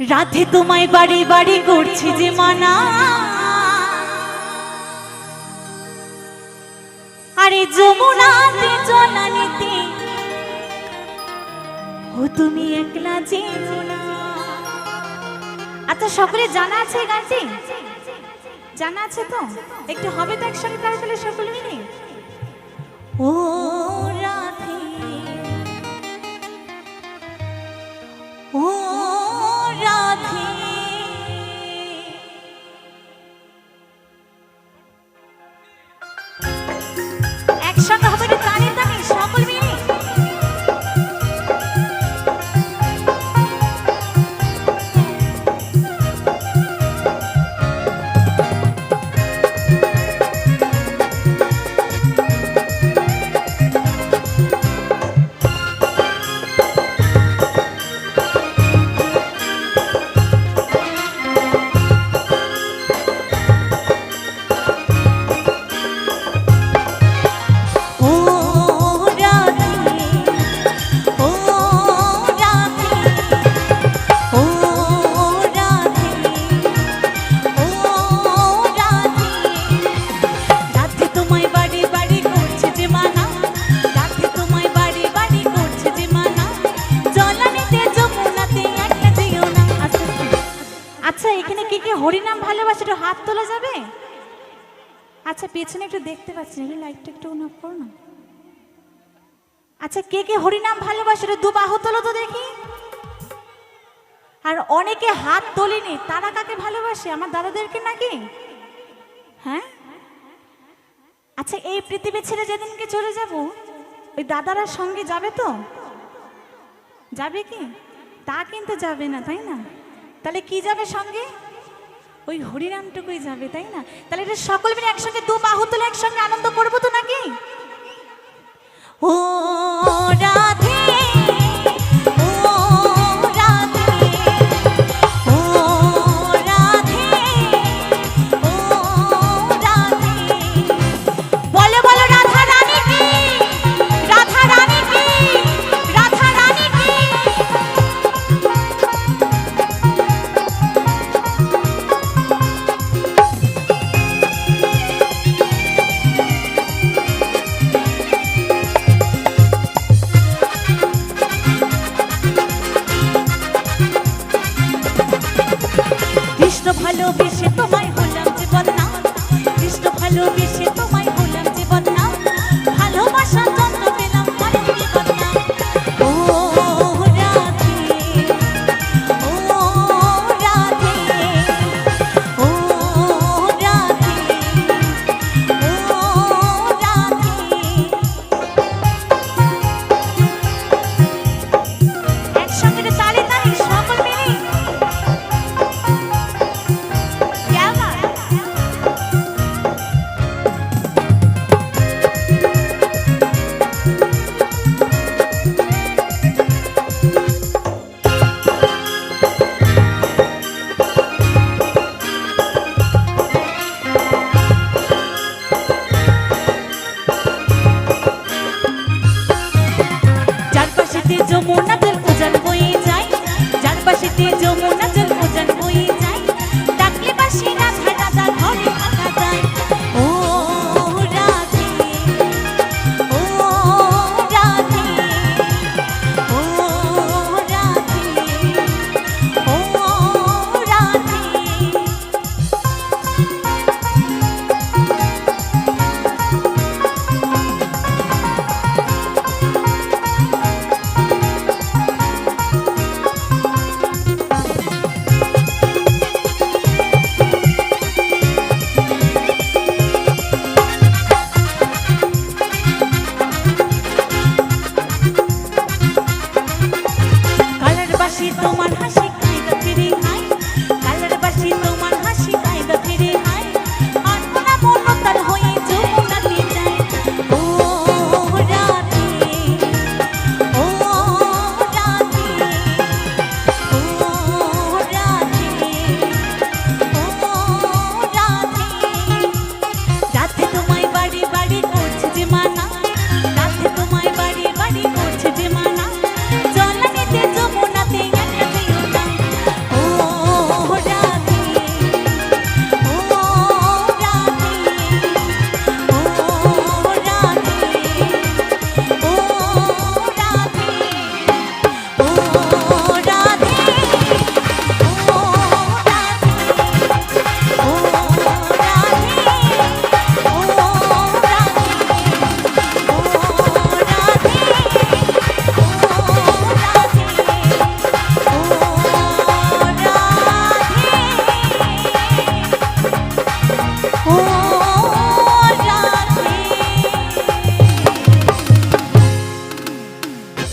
রাধে তোমায় বাড়ি বাড়ি করছি যে মানা। আরে যমুনাতে জলা নিতে। ও তুমি একলা যে আচ্ছা সকলে জানা আছে গানটি? জানা আছে তো? একটু হবে তো একসঙ্গে সকলে মিলে ও হরিনাম ভালোবাসে, একটু হাত তোলা যাবে? আচ্ছা পেছনে একটু দেখতে পাচ্ছি না লাইটটা একটু অফ করো না। আচ্ছা কে কে হরিনাম ভালোবাসে, একটু দু বাহু তোলো তো দেখি। আর অনেকে হাত তোলেনি, তারা কাকে ভালোবাসে? আমার দাদাদেরকে নাকি? হ্যাঁ? আচ্ছা এই পৃথিবী ছেড়ে যেদিনকে চলে যাব, ওই দাদারা সঙ্গে যাবে তো? যাবে কি? তা কিন্তু যাবে না, তাই না? তাহলে কি যাবে সঙ্গে? ওই হরিনামটুকুই যাবে, তাই না? তাহলে এটা সকল মিলে একসঙ্গে দু বাহু তুলে একসঙ্গে আনন্দ করব তো নাকি? ভালোবেসে